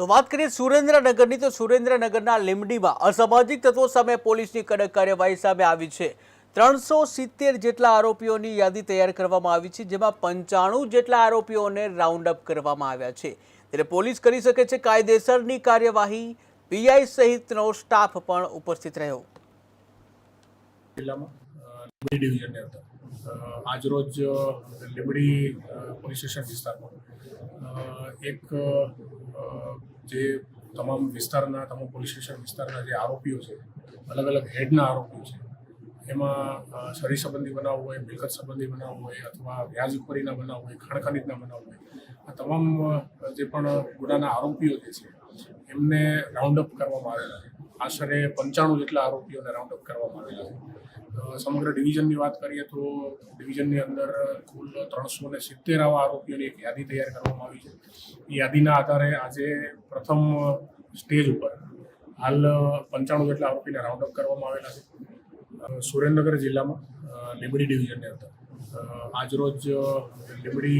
તો વાત કરીએ સુરેન્દ્રનગરની તો સુરેન્દ્રનગરના લીમડીમાં અસામાજિક તત્વો સામે પોલીસની કડક કાર્યવાહી સામે આવી છે. ત્રણસો સિત્તેર જેટલા આરોપીઓની યાદી તૈયાર કરવામાં આવી છે જેમાં પંચાણું જેટલા આરોપીઓને રાઉન્ડ અપ કરવામાં આવ્યા છે. ત્યારે પોલીસ કરી શકે છે કાયદેસરની કાર્યવાહી. પીઆઈ સહિતનો સ્ટાફ પણ ઉપસ્થિત રહ્યો. આજરોજ અ, લીંબડી પોલીસ સ્ટેશન વિસ્તારમાં એક જે તમામ વિસ્તારના, તમામ પોલીસ સ્ટેશન વિસ્તારના જે આરોપીઓ છે અલગ અલગ હેડના આરોપીઓ છે, એમાં શરીર સંબંધી બનાવ હોય, મિલકત સંબંધી બનાવ હોય, અથવા વ્યાજખોરીના બનાવ હોય, ખાણ બનાવ હોય, આ તમામ જે પણ ગુનાના આરોપીઓ જે છે, એમને રાઉન્ડ અપ કરવામાં આવેલા છે. આશરે પંચાણું જેટલા આરોપીઓને રાઉન્ડ અપ કરવામાં આવેલા છે. સમગ્ર ડિવિઝનની વાત કરીએ તો ડિવિઝનની અંદર કુલ ત્રણસો ને સિત્તેર આવા આરોપીઓની એક યાદી તૈયાર કરવામાં આવી છે. એ યાદીના આધારે આજે પ્રથમ સ્ટેજ ઉપર હાલ પંચાણું જેટલા આરોપીને રાઉન્ડ અપ કરવામાં આવેલા છે. સુરેન્દ્રનગર જિલ્લામાં લીંબડી ડિવિઝનની અંદર. આજરોજ લીંબડી